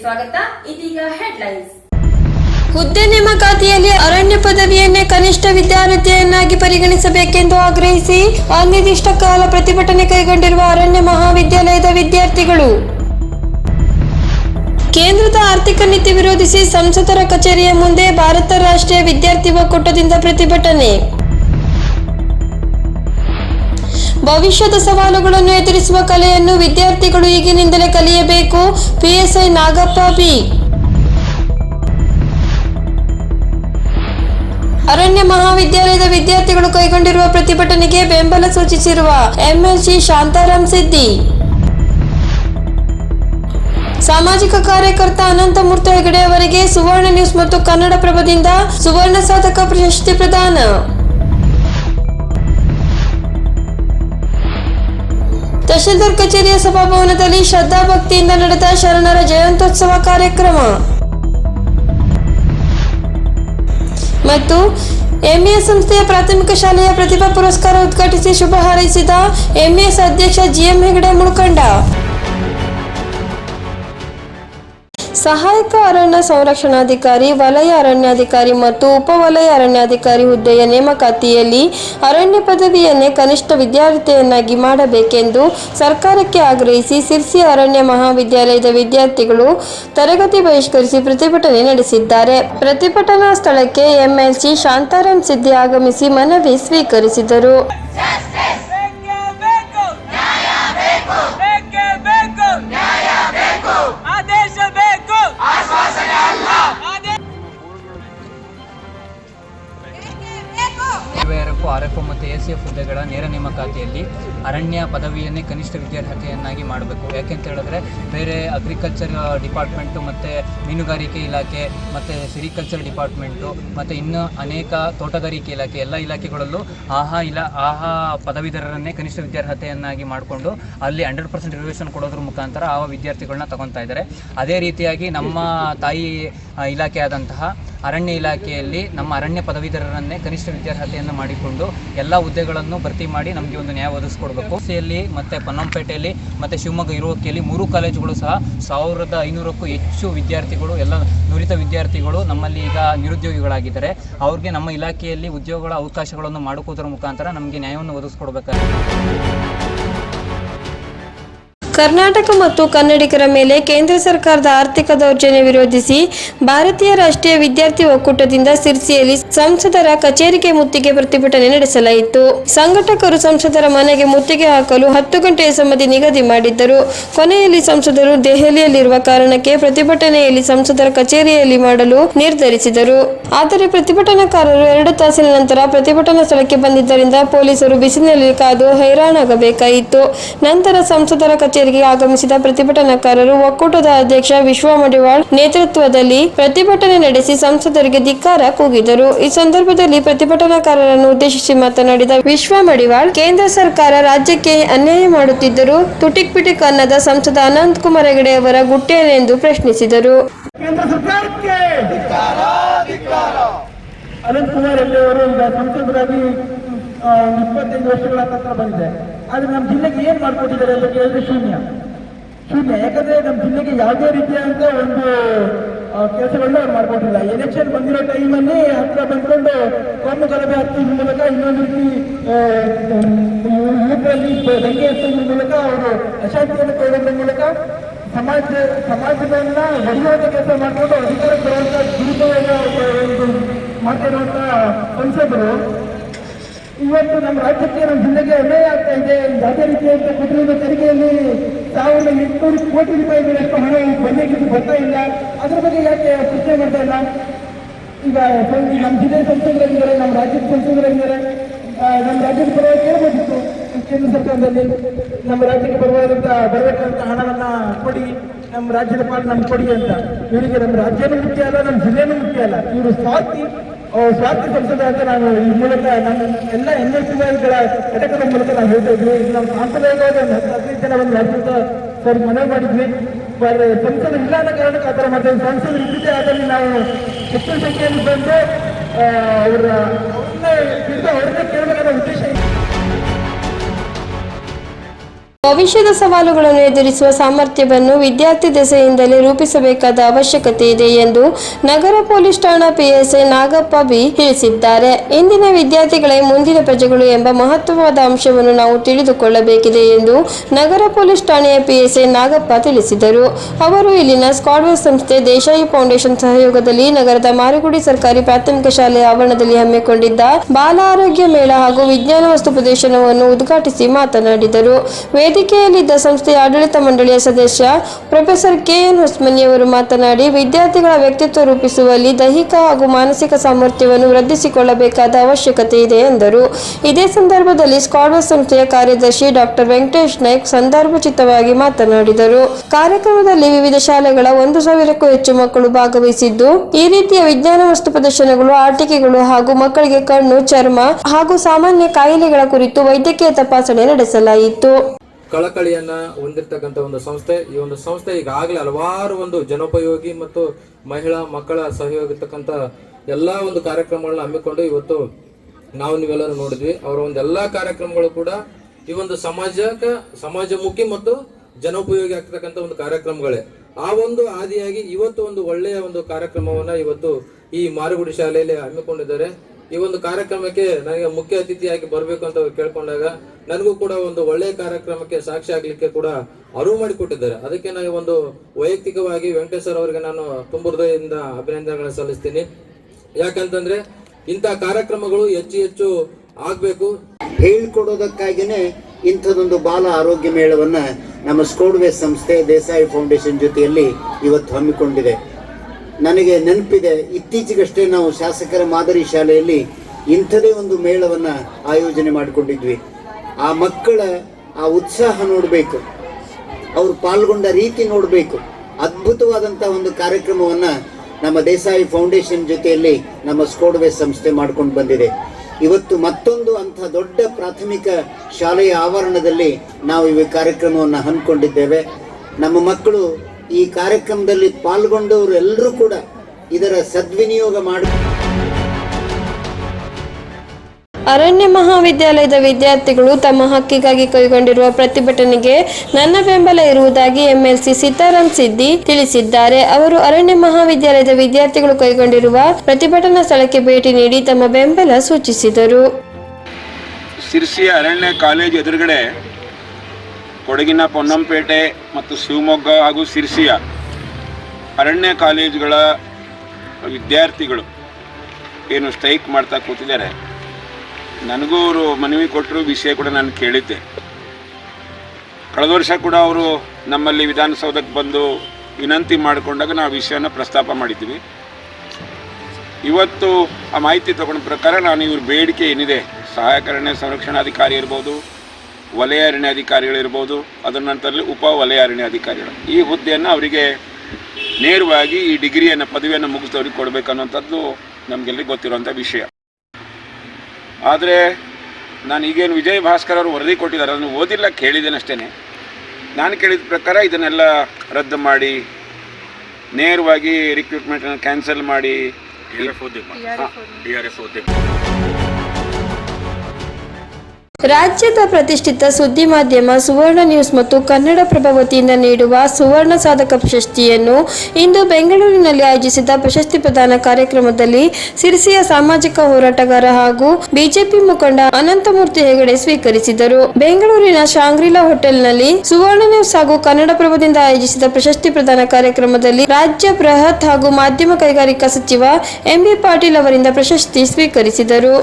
ಸ್ವಾಗತ. ಇದೀಗ ಹುದ್ದೆ ನೇಮಕಾತಿಯಲ್ಲಿ ಅರಣ್ಯ ಪದವಿಯನ್ನೇ ಕನಿಷ್ಠ ವಿದ್ಯಾರ್ಥಿಯನ್ನಾಗಿ ಪರಿಗಣಿಸಬೇಕೆಂದು ಆಗ್ರಹಿಸಿ ಅನಿರ್ದಿಷ್ಟ ಕಾಲ ಪ್ರತಿಭಟನೆ ಕೈಗೊಂಡಿರುವ ಅರಣ್ಯ ಮಹಾವಿದ್ಯಾಲಯದ ವಿದ್ಯಾರ್ಥಿಗಳು. ಕೇಂದ್ರದ ಆರ್ಥಿಕ ನೀತಿ ವಿರೋಧಿಸಿ ಸಂಸದರ ಕಚೇರಿಯ ಮುಂದೆ ಭಾರತ ರಾಷ್ಟ್ರೀಯ ವಿದ್ಯಾರ್ಥಿ ಒಕ್ಕೂಟದಿಂದ ಪ್ರತಿಭಟನೆ. ಭವಿಷ್ಯದ ಸವಾಲುಗಳನ್ನು ಎದುರಿಸುವ ಕಲೆಯನ್ನು ವಿದ್ಯಾರ್ಥಿಗಳು ಈಗಿನಿಂದಲೇ ಕಲಿಯಬೇಕು. PSI Nagappa B. ಅರಣ್ಯ ಮಹಾವಿದ್ಯಾಲಯದ ವಿದ್ಯಾರ್ಥಿಗಳು ಕೈಗೊಂಡಿರುವ ಪ್ರತಿಭಟನೆಗೆ ಬೆಂಬಲ ಸೂಚಿಸಿರುವ ಎಂಎಲ್ಸಿ ಶಾಂತಾರಾಮ್ ಸಿದ್ದಿ ಸಾಮಾಜಿಕ ಕಾರ್ಯಕರ್ತ ಅನಂತಮೂರ್ತಿ ಹೆಗಡೆ ಅವರಿಗೆ ಸುವರ್ಣ ನ್ಯೂಸ್ ಮತ್ತು ಕನ್ನಡಪ್ರಭದಿಂದ ಸುವರ್ಣ ಸಾಧಕ ಪ್ರಶಸ್ತಿ ಪ್ರದಾನ. ತಹಶೀಲ್ದಾರ್ ಕಚೇರಿಯ ಸಭಾಭವನದಲ್ಲಿ ಶ್ರದ್ಧಾ ಭಕ್ತಿಯಿಂದ ನಡೆದ ಶರಣರ ಜಯಂತ್ಯೋತ್ಸವ ಕಾರ್ಯಕ್ರಮ. ಮತ್ತು ಎಂಇಎಸ್ ಸಂಸ್ಥೆಯ ಪ್ರಾಥಮಿಕ ಶಾಲೆಯ ಪ್ರತಿಭಾ ಪುರಸ್ಕಾರ ಉದ್ಘಾಟಿಸಿ ಶುಭ ಹಾರೈಸಿದ ಎಂಇಎಸ್ ಅಧ್ಯಕ್ಷ ಜಿಎಂ ಹೆಗಡೆ ಮುಳ್ಕಂಡ ಸಹಾಯಕ ಅರಣ್ಯ ಸಂರಕ್ಷಣಾಧಿಕಾರಿ, ವಲಯ ಅರಣ್ಯಾಧಿಕಾರಿ ಮತ್ತು ಉಪವಲಯ ಅರಣ್ಯಾಧಿಕಾರಿ ಹುದ್ದೆಯ ನೇಮಕಾತಿಯಲ್ಲಿ ಅರಣ್ಯ ಪದವಿಯನ್ನೇ ಕನಿಷ್ಠ ವಿದ್ಯಾರ್ಥಿಯನ್ನಾಗಿ ಮಾಡಬೇಕೆಂದು ಸರ್ಕಾರಕ್ಕೆ ಆಗ್ರಹಿಸಿ ಸಿರ್ಸಿ ಅರಣ್ಯ ಮಹಾವಿದ್ಯಾಲಯದ ವಿದ್ಯಾರ್ಥಿಗಳು ತರಗತಿ ಬಹಿಷ್ಕರಿಸಿ ಪ್ರತಿಭಟನೆ ನಡೆಸಿದ್ದಾರೆ. ಪ್ರತಿಭಟನಾ ಸ್ಥಳಕ್ಕೆ ಎಂಎಲ್ಸಿ ಶಾಂತಾರಾಮ್ ಸಿದ್ದಿ ಆಗಮಿಸಿ ಮನವಿ ಸ್ವೀಕರಿಸಿದರು. ಆರ್ಎಫ್ ಮತ್ತು ಎ ಸಿ ಎಫ್ ಹುದ್ದೆಗಳ ನೇರ ನೇಮಕಾತಿಯಲ್ಲಿ ಅರಣ್ಯ ಪದವಿಯನ್ನೇ ಕನಿಷ್ಠ ವಿದ್ಯಾರ್ಹತೆಯನ್ನಾಗಿ ಮಾಡಬೇಕು. ಯಾಕೆಂತ ಹೇಳಿದ್ರೆ ಬೇರೆ ಅಗ್ರಿಕಲ್ಚರ್ ಡಿಪಾರ್ಟ್ಮೆಂಟು ಮತ್ತು ಮೀನುಗಾರಿಕೆ ಇಲಾಖೆ ಮತ್ತು ಸಿರಿಕಲ್ಚರ್ ಡಿಪಾರ್ಟ್ಮೆಂಟು ಮತ್ತು ಇನ್ನು ಅನೇಕ ತೋಟಗಾರಿಕೆ ಇಲಾಖೆ ಎಲ್ಲ ಇಲಾಖೆಗಳಲ್ಲೂ ಆಹಾ ಇಲಾ, ಆಹಾ ಪದವೀಧರರನ್ನೇ ಕನಿಷ್ಠ ವಿದ್ಯಾರ್ಹತೆಯನ್ನಾಗಿ ಮಾಡಿಕೊಂಡು ಅಲ್ಲಿ ಹಂಡ್ರೆಡ್ ಪರ್ಸೆಂಟ್ ರಿಸರ್ವೇಷನ್ ಕೊಡೋದ್ರ ಮುಖಾಂತರ ಆ ವಿದ್ಯಾರ್ಥಿಗಳನ್ನ ತಗೊತಾ ಇದ್ದಾರೆ. ಅದೇ ರೀತಿಯಾಗಿ ನಮ್ಮ ತಾಯಿ ಇಲಾಖೆ ಆದಂತಹ ಅರಣ್ಯ ಇಲಾಖೆಯಲ್ಲಿ ನಮ್ಮ ಅರಣ್ಯ ಪದವೀಧರರನ್ನೇ ಕನಿಷ್ಠ ವಿದ್ಯಾರ್ಹತೆಯನ್ನು ಮಾಡಿಕೊಂಡು ಎಲ್ಲ ಹುದ್ದೆಗಳನ್ನು ಭರ್ತಿ ಮಾಡಿ ನಮಗೆ ಒಂದು ನ್ಯಾಯ ಒದಗಿಸ್ಕೊಡ್ಬೇಕು. ಸಿಯಲ್ಲಿ ಮತ್ತು ಪನ್ನಂಪೇಟೆಯಲ್ಲಿ ಮತ್ತು ಶಿವಮೊಗ್ಗ ಇರುವಕ್ಕಿಯಲ್ಲಿ ಮೂರು ಕಾಲೇಜುಗಳು ಸಹ ಸಾವಿರದ ಐನೂರಕ್ಕೂ ಹೆಚ್ಚು ವಿದ್ಯಾರ್ಥಿಗಳು, ಎಲ್ಲ ನುರಿತ ವಿದ್ಯಾರ್ಥಿಗಳು ನಮ್ಮಲ್ಲಿ ಈಗ ನಿರುದ್ಯೋಗಿಗಳಾಗಿದ್ದಾರೆ. ಅವ್ರಿಗೆ ನಮ್ಮ ಇಲಾಖೆಯಲ್ಲಿ ಉದ್ಯೋಗಗಳ ಅವಕಾಶಗಳನ್ನು ಮಾಡಿಕೊಡೋದ್ರ ಮುಖಾಂತರ ನಮಗೆ ನ್ಯಾಯವನ್ನು ಒದಗಿಸ್ಕೊಡ್ಬೇಕಾಗುತ್ತೆ ಕರ್ನಾಟಕ ಮತ್ತು ಕನ್ನಡಿಗರ ಮೇಲೆ ಕೇಂದ್ರ ಸರ್ಕಾರದ ಆರ್ಥಿಕ ದೌರ್ಜನ್ಯ ವಿರೋಧಿಸಿ ಭಾರತೀಯ ರಾಷ್ಟ್ರೀಯ ವಿದ್ಯಾರ್ಥಿ ಒಕ್ಕೂಟದಿಂದ ಸಿರ್ಸಿಯಲ್ಲಿ ಸಂಸದರ ಕಚೇರಿಗೆ ಮುತ್ತಿಗೆ ಪ್ರತಿಭಟನೆ ನಡೆಸಲಾಯಿತು. ಸಂಘಟಕರು ಸಂಸದರ ಮನೆಗೆ ಮುತ್ತಿಗೆ ಹಾಕಲು ಹತ್ತು ಗಂಟೆಯ ಸಮಧಿ ನಿಗದಿ ಮಾಡಿದ್ದರು. ಕೊನೆಯಲ್ಲಿ ಸಂಸದರು ದೆಹಲಿಯಲ್ಲಿರುವ ಕಾರಣಕ್ಕೆ ಪ್ರತಿಭಟನೆಯಲ್ಲಿ ಸಂಸದರ ಕಚೇರಿಯಲ್ಲಿ ಮಾಡಲು ನಿರ್ಧರಿಸಿದರು. ಆದರೆ ಪ್ರತಿಭಟನಾಕಾರರು ಎರಡು ತಾಸಿನ ನಂತರ ಪ್ರತಿಭಟನಾ ಸ್ಥಳಕ್ಕೆ ಬಂದಿದ್ದರಿಂದ ಪೊಲೀಸರು ಬಿಸಿಲಿನಲ್ಲಿ ಕಾದು ಹೈರಾಣಾಗಬೇಕಾಯಿತು. ನಂತರ ಸಂಸದರ ಕಚೇರಿಗೆ ಆಗಮಿಸಿದ ಪ್ರತಿಭಟನಾಕಾರರು ಒಕ್ಕೂಟದ ಅಧ್ಯಕ್ಷ ವಿಶ್ವ ಮಡಿವಾಳ್ ನೇತೃತ್ವದಲ್ಲಿ ಪ್ರತಿಭಟನೆ ನಡೆಸಿ ಸಂಸದರಿಗೆ ಧಿಕ್ಕಾರ ಕೂಗಿದರು. ಈ ಸಂದರ್ಭದಲ್ಲಿ ಪ್ರತಿಭಟನಾಕಾರರನ್ನು ಉದ್ದೇಶಿಸಿ ಮಾತನಾಡಿದ ವಿಶ್ವ ಮಡಿವಾಳ್, ಕೇಂದ್ರ ಸರ್ಕಾರ ರಾಜ್ಯಕ್ಕೆ ಅನ್ಯಾಯ ಮಾಡುತ್ತಿದ್ದರೂ ತುಟಿಕ್ ಪಿಟಿಕ್ ಅನ್ನದ ಸಂಸದ ಅನಂತ್ ಕುಮಾರ್ ಹೆಗಡೆ ಅವರ ಗುಟ್ಟೇನೆಂದು ಪ್ರಶ್ನಿಸಿದರು. ಅನಂತ್ ಕುಮಾರ್ ಹೆಗಡೆ ಅವರು ಸಂಸದರಾಗಿ ಇಪ್ಪತ್ತೈದು ವರ್ಷಗಳ ಬಂದಿದೆ ಆದ್ರೆ ನಮ್ಮ ಜಿಲ್ಲೆಗೆ ಏನು ಮಾಡ್ಕೊಟ್ಟಿದ್ದಾರೆ ಅಂತ ಕೇಳಿದ್ರೆ ಶೂನ್ಯ. ಶೂನ್ಯ. ಯಾಕಂದ್ರೆ ನಮ್ಮ ಜಿಲ್ಲೆಗೆ ಯಾವುದೇ ರೀತಿಯಾದಂಥ ಒಂದು ಕೆಲಸಗಳನ್ನ ಅವ್ರು ಮಾಡ್ಕೊಟ್ಟಿಲ್ಲ. ಎಲೆಕ್ಷನ್ ಬಂದಿರೋ ಟೈಮಲ್ಲಿ ಹತ್ರ ಬಂದ್ಕೊಂಡು ಕೋಮು ಗಲಭೆ ಹಚ್ಚೋದ್ರ ಮೂಲಕ ಇನ್ನೊಂದು ರೀತಿ ಯುವಕರಲ್ಲಿ ದಂಗೆ ಹಚ್ಚೋದ್ರ ಮೂಲಕ ಅವರು ಅಶಾಂತಿಯನ್ನು ಕೊಡೋದ್ರ ಮೂಲಕ ಸಮಾಜ ಸಮಾಜವನ್ನ ಹೊಡೆಯುವಂತ ಕೆಲಸ ಮಾಡಿಕೊಂಡು ಅಧಿಕಾರ ಬರುವಂತ ದುರುಪಯೋಗ ಮಾಡ್ತಿರುವಂತ ಸಂಸದರು ಇವತ್ತು ನಮ್ಮ ರಾಜ್ಯಕ್ಕೆ ನಮ್ಮ ಜಿಲ್ಲೆಗೆ ಅನ್ಯಾಯ ಆಗ್ತಾ ಇದೆ. ಯಾವುದೇ ರೀತಿಯಾದ ಕುಟುಂಬದ ತೆರಿಗೆಯಲ್ಲಿ ಸಾವಿರದ ಎಂಟುನೂರು ಕೋಟಿ ರೂಪಾಯಿಗಳಷ್ಟು ಹಣ ಬಂದಿದ್ದು ಬರ್ತಾ ಇಲ್ಲ. ಅದ್ರ ಬಗ್ಗೆ ಯಾಕೆ ಪ್ರಶ್ನೆ ಮಾಡ್ತಾ ಇಲ್ಲ? ಈಗ ನಮ್ಮ ಜಿಲ್ಲೆ ಸಂಸದರಾಗಿದ್ದಾರೆ ನಮ್ಮ ರಾಜ್ಯದ ಸಂಸದರಾಗಿದ್ದಾರೆ. ಆ, ನಮ್ಮ ರಾಜ್ಯದ ಪರವಾಗಿ ಕೇಳಬೇಕಿತ್ತು ಕೇಂದ್ರ ಸರ್ಕಾರದಲ್ಲಿ ನಮ್ಮ ರಾಜ್ಯಕ್ಕೆ ಬರುವಂತ ಬರಬೇಕಾದಂತ ಹಣವನ್ನ ಕೊಡಿ ನಮ್ಮ ರಾಜ್ಯದ ಪಾಲು ನಮ್ಗೆ ಕೊಡಿ ಅಂತ. ಇವರಿಗೆ ನಮ್ಮ ರಾಜ್ಯನೂ ಮುಖ್ಯ ಅಲ್ಲ ನಮ್ಮ ಜಿಲ್ಲೆನೂ ಮುಖ್ಯ ಅಲ್ಲ. ಇವರು ಸ್ವಾರ್ಥಿ. ಸ್ವಾರ್ಥಿ ಸಂಸದ ಅಂತ ನಾನು ಈ ಮೂಲಕ ನಮ್ಮ ಎಲ್ಲ ಎನ್ ಎಸ್ಗಳ ಘಟಕದ ಮೂಲಕ ನಾವು ಹೇಳ್ತಾ ಇದ್ವಿ. ಇದು ನಮ್ಮ ಸಾಂಪ್ರದಾಯಿಕವಾದ ಒಂದು ಹದಿನೈದು ಜನ ಒಂದು ರಾಜ್ಯದ ಸರ್ ಮನವಿ ಮಾಡಿದ್ವಿ. ಸಂಸದ ಇಲ್ಲ ಕಾರಣಕ್ಕೆ ಆ ಥರ ಮಾಡ್ತೇವೆ ಸಂಸದ ಇದ್ದಿದ್ದೇ ಆದಲ್ಲಿ ನಾವು ಹೆಚ್ಚು ಸಂಖ್ಯೆಯಲ್ಲಿ ಬಂದು ಅವರ, ಅವ್ರನ್ನ ಅವ್ರನ್ನೇ ಕೇಳಬೇಕಾದ ಉದ್ದೇಶ ಭವಿಷ್ಯದ ಸವಾಲುಗಳನ್ನು ಎದುರಿಸುವ ಸಾಮರ್ಥ್ಯವನ್ನು ವಿದ್ಯಾರ್ಥಿ ದೆಸೆಯಿಂದಲೇ ರೂಪಿಸಬೇಕಾದ ಅವಶ್ಯಕತೆ ಇದೆ ಎಂದು ನಗರ ಪೊಲೀಸ್ ಠಾಣಾ ಪಿಎಸ್ಐ ನಾಗಪ್ಪ ಬಿ ತಿಳಿಸಿದ್ದಾರೆ. ಇಂದಿನ ವಿದ್ಯಾರ್ಥಿಗಳೇ ಮುಂದಿನ ಪ್ರಜೆಗಳು ಎಂಬ ಮಹತ್ವವಾದ ಅಂಶವನ್ನು ನಾವು ತಿಳಿದುಕೊಳ್ಳಬೇಕಿದೆ ಎಂದು ನಗರ ಪೊಲೀಸ್ ಠಾಣೆಯ ಪಿಎಸ್ಐ ನಾಗಪ್ಪ ತಿಳಿಸಿದರು. ಅವರು ಇಲ್ಲಿನ ಸ್ಕಾಡ್ವೇರ್ ಸಂಸ್ಥೆ ದೇಶಾಯಿ ಫೌಂಡೇಶನ್ ಸಹಯೋಗದಲ್ಲಿ ನಗರದ ಮಾರುಗುಡಿ ಸರ್ಕಾರಿ ಪ್ರಾಥಮಿಕ ಶಾಲೆಯ ಆವರಣದಲ್ಲಿ ಹಮ್ಮಿಕೊಂಡಿದ್ದ ಬಾಲ ಆರೋಗ್ಯ ಮೇಳ ಹಾಗೂ ವಿಜ್ಞಾನ ವಸ್ತು ಪ್ರದರ್ಶನವನ್ನು ಉದ್ಘಾಟಿಸಿ ಮಾತನಾಡಿದರು. ವೇದಿಕೆಯಲ್ಲಿದ್ದ ಸಂಸ್ಥೆಯ ಆಡಳಿತ ಮಂಡಳಿಯ ಸದಸ್ಯ ಪ್ರೊಫೆಸರ್ ಕೆಎನ್ ಹೊಸ್ಮನಿ ಅವರು ಮಾತನಾಡಿ, ವಿದ್ಯಾರ್ಥಿಗಳ ವ್ಯಕ್ತಿತ್ವ ರೂಪಿಸುವಲ್ಲಿ ದೈಹಿಕ ಹಾಗೂ ಮಾನಸಿಕ ಸಾಮರ್ಥ್ಯವನ್ನು ವೃದ್ಧಿಸಿಕೊಳ್ಳಬೇಕಾದ ಅವಶ್ಯಕತೆ ಇದೆ ಎಂದರು. ಇದೇ ಸಂದರ್ಭದಲ್ಲಿ ಸ್ಕಾಡ್ವಸ್ ಸಂಸ್ಥೆಯ ಕಾರ್ಯದರ್ಶಿ ಡಾಕ್ಟರ್ ವೆಂಕಟೇಶ್ ನಾಯ್ಕ್ ಸಂದರ್ಭೋಚಿತವಾಗಿ ಮಾತನಾಡಿದರು. ಕಾರ್ಯಕ್ರಮದಲ್ಲಿ ವಿವಿಧ ಶಾಲೆಗಳ ಒಂದು ಸಾವಿರಕ್ಕೂ ಹೆಚ್ಚು ಮಕ್ಕಳು ಭಾಗವಹಿಸಿದ್ದು, ಈ ರೀತಿಯ ವಿಜ್ಞಾನ ವಸ್ತು ಪ್ರದರ್ಶನಗಳು, ಆಟಿಕೆಗಳು ಹಾಗೂ ಮಕ್ಕಳಿಗೆ ಕಣ್ಣು, ಚರ್ಮ ಹಾಗೂ ಸಾಮಾನ್ಯ ಕಾಯಿಲೆಗಳ ಕುರಿತು ವೈದ್ಯಕೀಯ ತಪಾಸಣೆ ನಡೆಸಲಾಯಿತು. ಕಳಕಳಿಯನ್ನ ಹೊಂದಿರತಕ್ಕಂಥ ಒಂದು ಸಂಸ್ಥೆ. ಈ ಒಂದು ಸಂಸ್ಥೆ ಈಗಾಗಲೇ ಹಲವಾರು ಒಂದು ಜನೋಪಯೋಗಿ ಮತ್ತು ಮಹಿಳಾ ಮಕ್ಕಳ ಸಹಯೋಗ ಇರ್ತಕ್ಕಂಥ ಎಲ್ಲಾ ಒಂದು ಕಾರ್ಯಕ್ರಮಗಳನ್ನ ಹಮ್ಮಿಕೊಂಡು ಇವತ್ತು ನಾವು ನೀವೆಲ್ಲರೂ ನೋಡಿದ್ವಿ. ಅವರ ಒಂದು ಎಲ್ಲಾ ಕಾರ್ಯಕ್ರಮಗಳು ಕೂಡ ಈ ಒಂದು ಸಮಾಜಕ್ಕೆ ಸಮಾಜಮುಖಿ ಮತ್ತು ಜನೋಪಯೋಗಿ ಆಗ್ತಕ್ಕಂಥ ಒಂದು ಕಾರ್ಯಕ್ರಮಗಳೇ. ಆ ಒಂದು ಆದಿಯಾಗಿ ಇವತ್ತು ಒಂದು ಒಳ್ಳೆಯ ಒಂದು ಕಾರ್ಯಕ್ರಮವನ್ನ ಇವತ್ತು ಈ ಮಾರುಗುಡಿ ಶಾಲೆಯಲ್ಲಿ ಹಮ್ಮಿಕೊಂಡಿದ್ದಾರೆ. ಈ ಒಂದು ಕಾರ್ಯಕ್ರಮಕ್ಕೆ ನನಗೆ ಮುಖ್ಯ ಅತಿಥಿಯಾಗಿ ಬರಬೇಕು ಅಂತ ಅವ್ರು ಕೇಳ್ಕೊಂಡಾಗ ನನಗೂ ಕೂಡ ಒಂದು ಒಳ್ಳೆಯ ಕಾರ್ಯಕ್ರಮಕ್ಕೆ ಸಾಕ್ಷಿ ಆಗ್ಲಿಕ್ಕೆ ಕೂಡ ಅರಿವು ಮಾಡಿಕೊಟ್ಟಿದ್ದಾರೆ. ಅದಕ್ಕೆ ನಾನು ಒಂದು ವೈಯಕ್ತಿಕವಾಗಿ ವೆಂಕಟೇಶ್ವರ ಅವರಿಗೆ ನಾನು ತುಂಬ ಹೃದಯದಿಂದ ಅಭಿನಂದನೆಗಳನ್ನು ಸಲ್ಲಿಸ್ತೀನಿ. ಯಾಕಂತಂದ್ರೆ ಇಂಥ ಕಾರ್ಯಕ್ರಮಗಳು ಹೆಚ್ಚು ಹೆಚ್ಚು ಆಗ್ಬೇಕು. ಹೇಳ್ಕೊಡೋದಕ್ಕಾಗಿನೇ ಇಂಥದೊಂದು ಬಾಲ ಆರೋಗ್ಯ ಮೇಳವನ್ನ ನಮ್ಮ ಸ್ಕೋಡ್ವೆ ಸಂಸ್ಥೆ ದೇಸಾಯಿ ಫೌಂಡೇಶನ್ ಜೊತೆಯಲ್ಲಿ ಇವತ್ತು ಹಮ್ಮಿಕೊಂಡಿದೆ. ನನಗೆ ನೆನಪಿದೆ, ಇತ್ತೀಚೆಗಷ್ಟೇ ನಾವು ಶಾಸಕರ ಮಾದರಿ ಶಾಲೆಯಲ್ಲಿ ಇಂಥದೇ ಒಂದು ಮೇಳವನ್ನು ಆಯೋಜನೆ ಮಾಡಿಕೊಂಡಿದ್ವಿ. ಆ ಮಕ್ಕಳ ಆ ಉತ್ಸಾಹ ನೋಡಬೇಕು, ಅವರು ಪಾಲ್ಗೊಂಡ ರೀತಿ ನೋಡಬೇಕು. ಅದ್ಭುತವಾದಂಥ ಒಂದು ಕಾರ್ಯಕ್ರಮವನ್ನು ನಮ್ಮ ದೇಸಾಯಿ ಫೌಂಡೇಶನ್ ಜೊತೆಯಲ್ಲಿ ನಮ್ಮ ಸ್ಕೋಡ್ವೆ ಸಂಸ್ಥೆ ಮಾಡ್ಕೊಂಡು ಬಂದಿದೆ. ಇವತ್ತು ಮತ್ತೊಂದು ಅಂಥ ದೊಡ್ಡ ಪ್ರಾಥಮಿಕ ಶಾಲೆಯ ಆವರಣದಲ್ಲಿ ನಾವು ಈ ಕಾರ್ಯಕ್ರಮವನ್ನು ಹಮ್ಮಿಕೊಂಡಿದ್ದೇವೆ ನಮ್ಮ ಮಕ್ಕಳು ಈ ಕಾರ್ಯಕ್ರಮದಲ್ಲಿ ಪಾಲ್ಗೊಂಡವರು ಎಲ್ಲರೂ ಕೂಡ ಇದರ ಸದ್ವಿನಿಯೋಗ ಮಾಡಿ ಅರಣ್ಯ ಮಹಾವಿದ್ಯಾಲಯದ ವಿದ್ಯಾರ್ಥಿಗಳು ತಮ್ಮ ಹಕ್ಕಿಗಾಗಿ ಕೈಗೊಂಡಿರುವ ಪ್ರತಿಭಟನೆಗೆ ನನ್ನ ಬೆಂಬಲ ಇರುವುದಾಗಿ ಎಂಎಲ್ಸಿ ಸೀತಾರಾಮ್ ಸಿದ್ದಿ ತಿಳಿಸಿದ್ದಾರೆ. ಅವರು ಅರಣ್ಯ ಮಹಾವಿದ್ಯಾಲಯದ ವಿದ್ಯಾರ್ಥಿಗಳು ಕೈಗೊಂಡಿರುವ ಪ್ರತಿಭಟನಾ ಸ್ಥಳಕ್ಕೆ ಭೇಟಿ ನೀಡಿ ತಮ್ಮ ಬೆಂಬಲ ಸೂಚಿಸಿದರು. ಸಿರ್ಸಿ ಅರಣ್ಯ ಕಾಲೇಜ್ ಎದುರುಗಡೆ ಕೊಡಗಿನ ಪೊನ್ನಂಪೇಟೆ ಮತ್ತು ಶಿವಮೊಗ್ಗ ಹಾಗೂ ಸಿರ್ಸಿಯ ಅರಣ್ಯ ಕಾಲೇಜುಗಳ ವಿದ್ಯಾರ್ಥಿಗಳು ಏನು ಸ್ಟ್ರೈಕ್ ಮಾಡ್ತಾ ಕೂತಿದ್ದಾರೆ. ನನಗೂ ಅವರು ಮನವಿ ಕೊಟ್ಟರು, ವಿಷಯ ಕೂಡ ನಾನು ಕೇಳಿದ್ದೆ. ಕಳೆದ ವರ್ಷ ಕೂಡ ಅವರು ನಮ್ಮಲ್ಲಿ ವಿಧಾನಸೌಧಕ್ಕೆ ಬಂದು ವಿನಂತಿ ಮಾಡಿಕೊಂಡಾಗ ನಾವು ವಿಷಯನ ಪ್ರಸ್ತಾಪ ಮಾಡಿದ್ದೀವಿ ಇವತ್ತು ಆ ಮಾಹಿತಿ ತಗೊಂಡ ಪ್ರಕಾರ ನಾನು ಇವ್ರ ಬೇಡಿಕೆ ಏನಿದೆ ಸಹಾಯಕರಣೆ ಸಂರಕ್ಷಣಾಧಿಕಾರಿ ಇರ್ಬೋದು ವಲಯ ಅರಣ್ಯಾಧಿಕಾರಿಗಳಿರ್ಬೋದು ಅದರ ನಂತರದಲ್ಲಿ ಉಪ ವಲಯ ಅರಣ್ಯಾಧಿಕಾರಿಗಳು ಈ ಹುದ್ದೆಯನ್ನು ಅವರಿಗೆ ನೇರವಾಗಿ ಈ ಡಿಗ್ರಿಯನ್ನು ಪದವಿಯನ್ನು ಮುಗಿಸಿದವ್ರಿಗೆ ಕೊಡಬೇಕನ್ನೋಂಥದ್ದು ನಮಗೆಲ್ಲರಿಗೂ ಗೊತ್ತಿರುವಂಥ ವಿಷಯ. ಆದರೆ ನಾನು ಈಗೇನು ವಿಜಯ್ ಭಾಸ್ಕರ್ ಅವರು ವರದಿ ಕೊಟ್ಟಿದ್ದಾರೆ ಅದನ್ನು ಓದಿಲ್ಲ ಕೇಳಿದ್ದೇನೆ ಅಷ್ಟೇ ನಾನು ಕೇಳಿದ ಪ್ರಕಾರ ಇದನ್ನೆಲ್ಲ ರದ್ದು ಮಾಡಿ ನೇರವಾಗಿ ರಿಕ್ರೂಟ್ಮೆಂಟನ್ನು ಕ್ಯಾನ್ಸಲ್ ಮಾಡಿ. ಡಿ ಆರ್ ಎಫ್ ಹುದ್ದೆ ರಾಜ್ಯದ ಪ್ರತಿಷ್ಠಿತ ಸುದ್ದಿ ಮಾಧ್ಯಮ ಸುವರ್ಣ ನ್ಯೂಸ್ ಮತ್ತು ಕನ್ನಡಪ್ರಭ ವತಿಯಿಂದ ನೀಡುವ ಸುವರ್ಣ ಸಾಧಕ ಪ್ರಶಸ್ತಿಯನ್ನು ಇಂದು ಬೆಂಗಳೂರಿನಲ್ಲಿ ಆಯೋಜಿಸಿದ ಪ್ರಶಸ್ತಿ ಪ್ರದಾನ ಕಾರ್ಯಕ್ರಮದಲ್ಲಿ ಸಿರಿಸಿಯ ಸಾಮಾಜಿಕ ಹೋರಾಟಗಾರ ಹಾಗೂ ಬಿಜೆಪಿ ಮುಖಂಡ ಅನಂತಮೂರ್ತಿ ಹೆಗಡೆ ಸ್ವೀಕರಿಸಿದರು. ಬೆಂಗಳೂರಿನ ಶಾಂಗ್ರಿಲಾ ಹೋಟೆಲ್ನಲ್ಲಿ ಸುವರ್ಣ ನ್ಯೂಸ್ ಹಾಗೂ ಕನ್ನಡಪ್ರಭದಿಂದ ಆಯೋಜಿಸಿದ ಪ್ರಶಸ್ತಿ ಪ್ರದಾನ ಕಾರ್ಯಕ್ರಮದಲ್ಲಿ ರಾಜ್ಯ ಬೃಹತ್ ಹಾಗೂ ಮಾಧ್ಯಮ ಕೈಗಾರಿಕಾ ಸಚಿವ ಎಂಬಿ ಪಾಟೀಲ್ ಅವರಿಂದ ಪ್ರಶಸ್ತಿ ಸ್ವೀಕರಿಸಿದರು.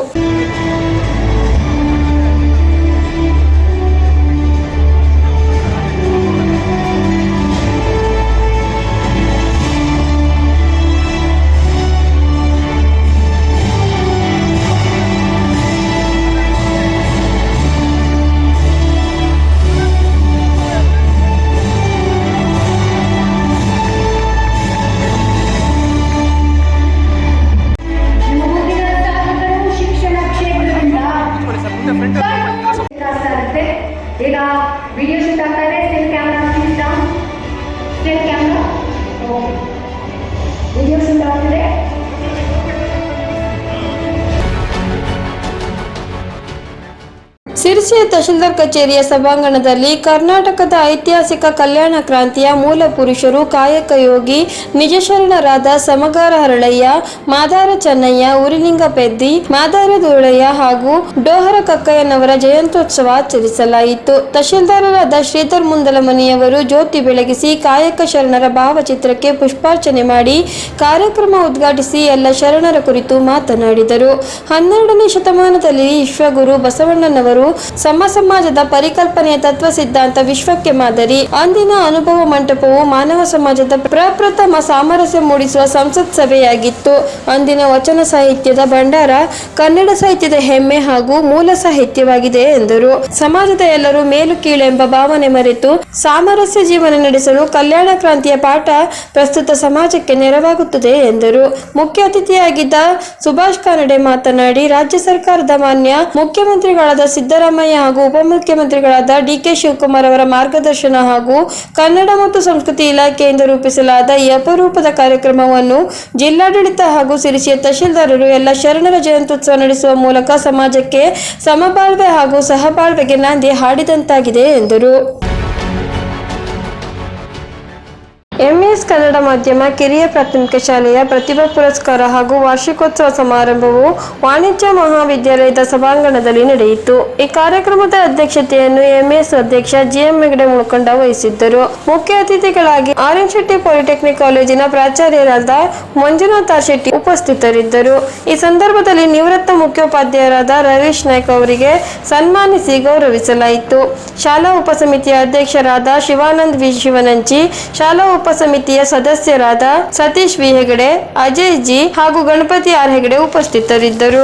ಸಿರ್ಸಿಯ ತಹಶೀಲ್ದಾರ್ ಕಚೇರಿಯ ಸಭಾಂಗಣದಲ್ಲಿ ಕರ್ನಾಟಕದ ಐತಿಹಾಸಿಕ ಕಲ್ಯಾಣ ಕ್ರಾಂತಿಯ ಮೂಲ ಪುರುಷರು ಕಾಯಕ ಯೋಗಿ ನಿಜಶರಣರಾದ ಸಮಗಾರ ಹರಳಯ್ಯ, ಮಾದಾರ ಚೆನ್ನಯ್ಯ, ಉರಿಲಿಂಗ ಪೆದ್ದಿ, ಮಾದಾರ ದುರಳಯ್ಯ ಹಾಗೂ ಡೋಹರ ಕಕ್ಕಯ್ಯನವರ ಜಯಂತ್ಯೋತ್ಸವ ಆಚರಿಸಲಾಯಿತು. ತಹಶೀಲ್ದಾರರಾದ ಶ್ರೀಧರ್ ಮುಂದಲಮನಿಯವರು ಜ್ಯೋತಿ ಬೆಳಗಿಸಿ ಕಾಯಕ ಶರಣರ ಭಾವಚಿತ್ರಕ್ಕೆ ಪುಷ್ಪಾರ್ಚನೆ ಮಾಡಿ ಕಾರ್ಯಕ್ರಮ ಉದ್ಘಾಟಿಸಿ ಎಲ್ಲ ಶರಣರ ಕುರಿತು ಮಾತನಾಡಿದರು. ಹನ್ನೆರಡನೇ ಶತಮಾನದಲ್ಲಿ ವಿಶ್ವಗುರು ಬಸವಣ್ಣನವರು ಸಮ ಸಮಾಜದ ಪರಿಕಲ್ಪನೆಯ ತತ್ವ ಸಿದ್ಧಾಂತ ವಿಶ್ವಕ್ಕೆ ಮಾದರಿ. ಅಂದಿನ ಅನುಭವ ಮಂಟಪವು ಮಾನವ ಸಮಾಜದ ಪ್ರಪ್ರಥಮ ಸಾಮರಸ್ಯ ಮೂಡಿಸುವ ಸಂಸತ್ ಸಭೆಯಾಗಿತ್ತು. ಅಂದಿನ ವಚನ ಸಾಹಿತ್ಯದ ಭಂಡಾರ ಕನ್ನಡ ಸಾಹಿತ್ಯದ ಹೆಮ್ಮೆ ಹಾಗೂ ಮೂಲ ಸಾಹಿತ್ಯವಾಗಿದೆ ಎಂದರು. ಸಮಾಜದ ಎಲ್ಲರೂ ಮೇಲು ಕೀಳೆಂಬ ಭಾವನೆ ಮರೆತು ಸಾಮರಸ್ಯ ಜೀವನ ನಡೆಸಲು ಕಲ್ಯಾಣ ಕ್ರಾಂತಿಯ ಪಾಠ ಪ್ರಸ್ತುತ ಸಮಾಜಕ್ಕೆ ನೆರವಾಗುತ್ತದೆ ಎಂದರು. ಮುಖ್ಯ ಅತಿಥಿಯಾಗಿದ್ದ ಸುಭಾಷ್ ಕಾನಡೆ ಮಾತನಾಡಿ, ರಾಜ್ಯ ಸರ್ಕಾರದ ಮಾನ್ಯ ಮುಖ್ಯಮಂತ್ರಿಗಳಾದ ಸಿದ್ದರಾಮಯ್ಯ ಹಾಗೂ ಉಪಮುಖ್ಯಮಂತ್ರಿಗಳಾದ ಡಿಕೆ ಶಿವಕುಮಾರ್ ಅವರ ಮಾರ್ಗದರ್ಶನ ಹಾಗೂ ಕನ್ನಡ ಮತ್ತು ಸಂಸ್ಕೃತಿ ಇಲಾಖೆಯಿಂದ ರೂಪಿಸಲಾದ ಈ ಅಪರೂಪದ ಕಾರ್ಯಕ್ರಮವನ್ನು ಜಿಲ್ಲಾಡಳಿತ ಹಾಗೂ ಸಿರಿಸಿಯ ತಹಶೀಲ್ದಾರರು ಎಲ್ಲ ಶರಣರ ಜಯಂತ್ಯುತ್ಸವ ನಡೆಸುವ ಮೂಲಕ ಸಮಾಜಕ್ಕೆ ಸಮಬಾಳ್ವೆ ಹಾಗೂ ಸಹಬಾಳ್ವೆಗೆ ನಾಂದಿ ಹಾಡಿದಂತಾಗಿದೆ ಎಂದರು. ಎಂಇಎಸ್ ಕನ್ನಡ ಮಾಧ್ಯಮ ಕಿರಿಯ ಪ್ರಾಥಮಿಕ ಶಾಲೆಯ ಪ್ರತಿಭಾ ಪುರಸ್ಕಾರ ಹಾಗೂ ವಾರ್ಷಿಕೋತ್ಸವ ಸಮಾರಂಭವು ವಾಣಿಜ್ಯ ಮಹಾವಿದ್ಯಾಲಯದ ಸಭಾಂಗಣದಲ್ಲಿ ನಡೆಯಿತು. ಈ ಕಾರ್ಯಕ್ರಮದ ಅಧ್ಯಕ್ಷತೆಯನ್ನು ಎಂಇಎಸ್ ಅಧ್ಯಕ್ಷ ಜಿಎಂ ಹೆಗಡೆ ಮುಳ್ಕೊಂಡ ವಹಿಸಿದ್ದರು. ಮುಖ್ಯ ಅತಿಥಿಗಳಾಗಿ ಆರ್ಎನ್ ಶೆಟ್ಟಿ ಪಾಲಿಟೆಕ್ನಿಕ್ ಕಾಲೇಜಿನ ಪ್ರಾಚಾರ್ಯರಾದ ಮಂಜುನಾಥ ಶೆಟ್ಟಿ ಉಪಸ್ಥಿತರಿದ್ದರು. ಈ ಸಂದರ್ಭದಲ್ಲಿ ನಿವೃತ್ತ ಮುಖ್ಯೋಪಾಧ್ಯಾಯರಾದ ರವೀಶ್ ನಾಯ್ಕ ಅವರಿಗೆ ಸನ್ಮಾನಿಸಿ ಗೌರವಿಸಲಾಯಿತು. ಶಾಲಾ ಉಪಸಮಿತಿಯ ಅಧ್ಯಕ್ಷರಾದ ಶಿವಾನಂದ್ ವಿ. ಶಿವನಂಚಿ ಶಾಲಾ ಉಪಸಮಿತಿಯ ಸದಸ್ಯರಾದ ಸತೀಶ್ ವಿ ಹೆಗಡೆ ಅಜಯ್ ಜಿ ಹಾಗೂ ಗಣಪತಿ ಆರ್ ಹೆಗಡೆ ಉಪಸ್ಥಿತರಿದ್ದರು.